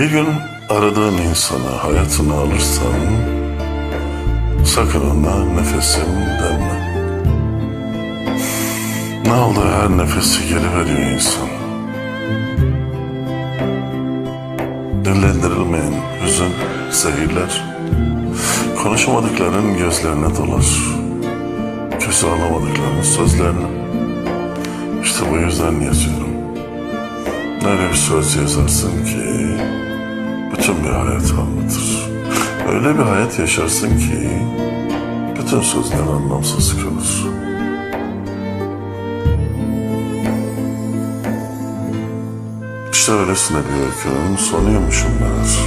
Bir gün aradığın insana hayatını alırsan sakın ona nefesim deme. Ne oldu her nefesi geri veriyor insan. Dillendirilmeyen hüzün zehirler. Konuşamadıkların gözlerine dolar. Kötü anlamadıkların sözlerine. İşte bu yüzden yazıyorum. Öyle bir söz yazarsın ki bütün bir hayat anlatır. Öyle bir hayat yaşarsın ki bütün sözler anlamsız kalır. İşte öylesine bir öykünün sonuymuşum meğer.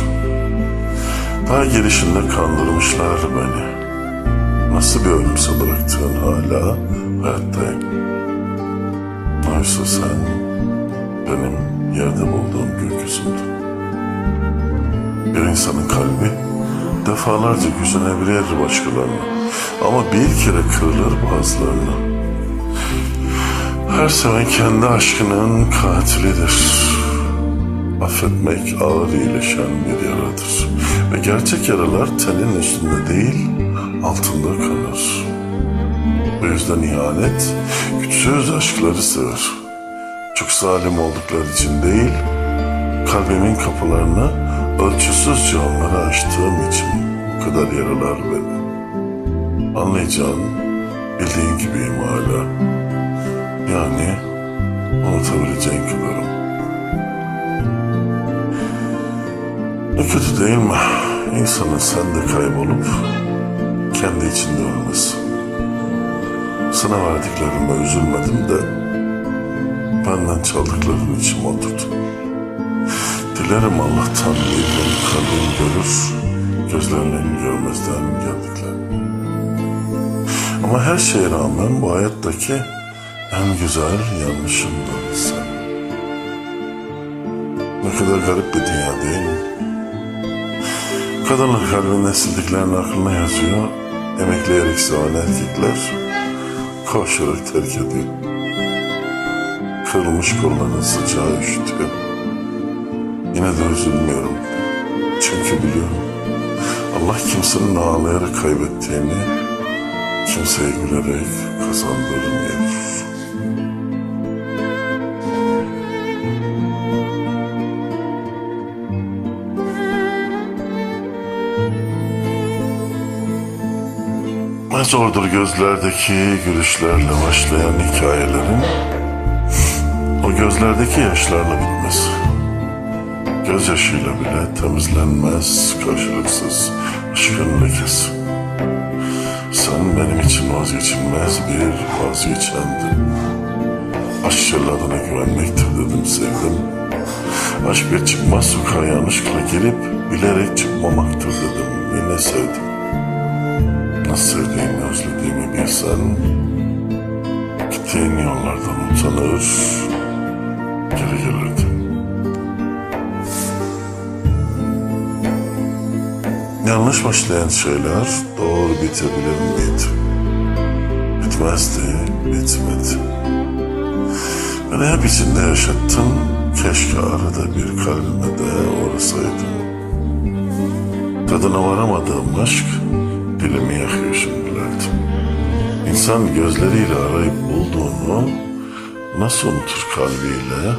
Daha gelişinde kandırmışlar beni. Nasıl bir ölümse bıraktığın hala hayattayım. Oysa sen benim yerde bulduğum gökyüzümdün. Bir insanın kalbi defalarca güzenebilir başkalarına. Ama bir kere kırılır bazılarına. Her seven kendi aşkının katilidir. Affetmek ağır iyileşen bir yaradır. Ve gerçek yaralar tenin üstünde değil, altında kalır. Bu yüzden ihanet, güçsüz aşkları sever. Çok zalim oldukları için değil, kalbimin kapılarını ölçüsüzce onlara açtığım için bu kadar yaralar beni. Anlayacağın, bildiğin gibiyim hala. Yani unutabileceğin kadarım. Ne kötü değil mi? İnsanın sende kaybolup kendi içinde ölmesi. Sana verdiklerime üzülmedim de benden çaldıkların için oturdu. Dilerim Allah'tan gün kalbim görür, gözlerinin görmezden geldiklerini. Ama her şeye rağmen bu hayattaki en güzel yanlışımdın sen. Ne kadar garip bir dünya değil mi? Kadınlar kalbinde sildiklerini aklına yazıyor. Emekleyerek seven erkekler koşarak terk ediyor. Kırılmış kolların sıcağı üşütüyor. Yine de üzülmüyorum. Çünkü biliyorum. Allah kimsenin ağlayarak kaybettiğini kimseye gülerek kazandırmıyor. Ne zordur gözlerdeki gülüşlerle başlayan hikayelerin o gözlerdeki yaşlarla bitmesi. Gözyaşıyla bile temizlenmez karşılıksız aşkın lekesi. Sen benim için vazgeçilmez bir vazgeçendin. Aşk celladına güvenmektir dedim sevdim. Aşk bir çıkmaz sokağa yanlışlıkla gelip bilerek çıkmamaktır dedim. Yine sevdim. Nasıl sevdiğimi özlediğimi bilsen Gittiğin yollardan utanır Geri gelirdim Yanlış başlayan şeyler doğru bitebilir miydi? Bitmezdi, bitmedi. Beni hep içinde yaşattın, keşke arada bir kalbime de uğrasaydın. Tadına varamadığım aşk, dilimi yakıyor şimdilerde. İnsan gözleriyle arayıp bulduğunu nasıl unutur kalbiyle?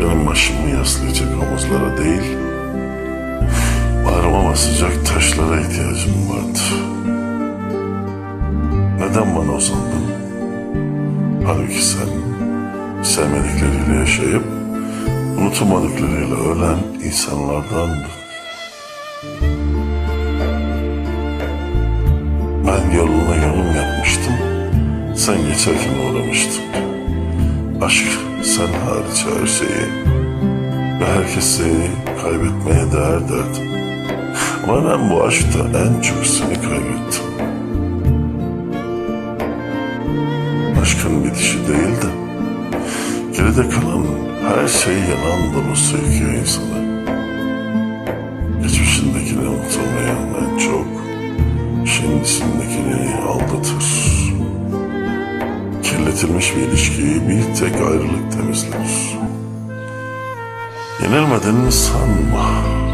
Benim başımı yaslayacak omuzlara değil, bağrıma basacak taşlara ihtiyacım vardı. Neden bana uzandın? Halbuki sen sevmedikleriyle yaşayıp unutamadıklarıyla ölen insanlardandın. Ben yoluna yolum yapmıştım. Sen geçerken uğramıştım. Aşk sen hariç her şeyi ve herkesi kaybetmeye değer derdim. Ama ben bu aşkta en çok seni kaybettim. Aşkın bitişi değil de geride kalan her şey yalan dolu söküyor insanı. Geçmişindekini unutamayan en çok şimdisindekini aldatır. Kirletilmiş bir ilişkiyi bir tek ayrılık temizler. Yenilmedin sanma.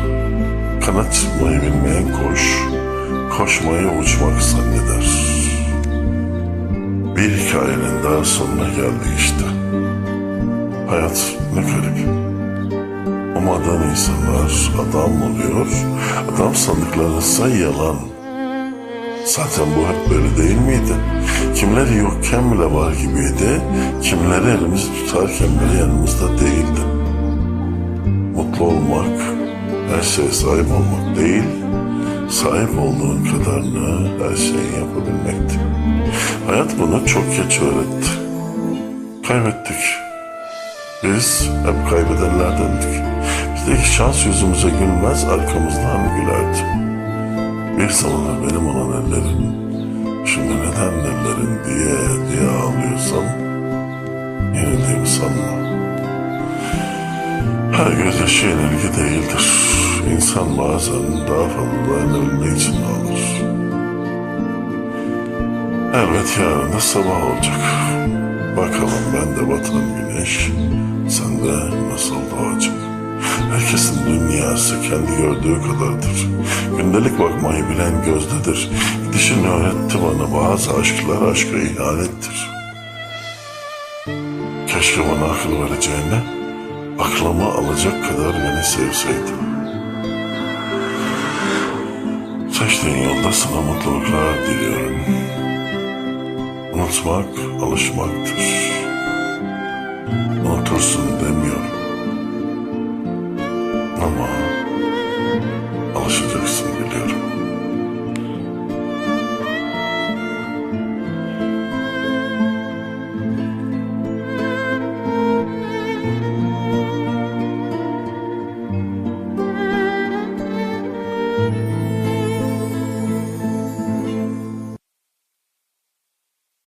Kanat çırpmayı bilmeyen koş, koşmayı uçmak zanneder. Bir hikayenin daha sonuna geldik işte. Hayat ne garip. Umadan insanlar adam oluyor, adam sandıkları ise yalan. Zaten bu hep böyle değil miydi? Kimleri yokken bile var gibiydi, kimleri elimizi tutarken bile yanımızda değildi. Mutlu olmak, her şeye sahip olmak değil, sahip olduğun kadarını her şeyi yapabilmekti. Hayat bunu çok geç öğretti. Kaybettik. Biz hep kaybedenlerdendik. Bizdeki şans yüzümüze gülmez, arkamızdan gülerdi. Bir zamanlar benim olan ellerim, şimdi neden ellerin diye diye ağlıyorsam, yenildiğimi sanma. Her gözyaşı yenilgi değildir. İnsan bazen daha fazla yenilmek için ağlar. Elbet yarın da sabah olacak. Bakalım ben de batan güneş, sen de nasıl doğacak? Herkesin dünyası kendi gördüğü kadardır. Gündelik bakmayı bilen gözdedir. Gidişin öğretti bana bazı aşklar aşka ihanettir. Keşke bana akıl vereceğine, aklımı alacak kadar beni sevseydin. Seçtiğin yolda sana mutluluklar diliyorum. Unutmak alışmaktır.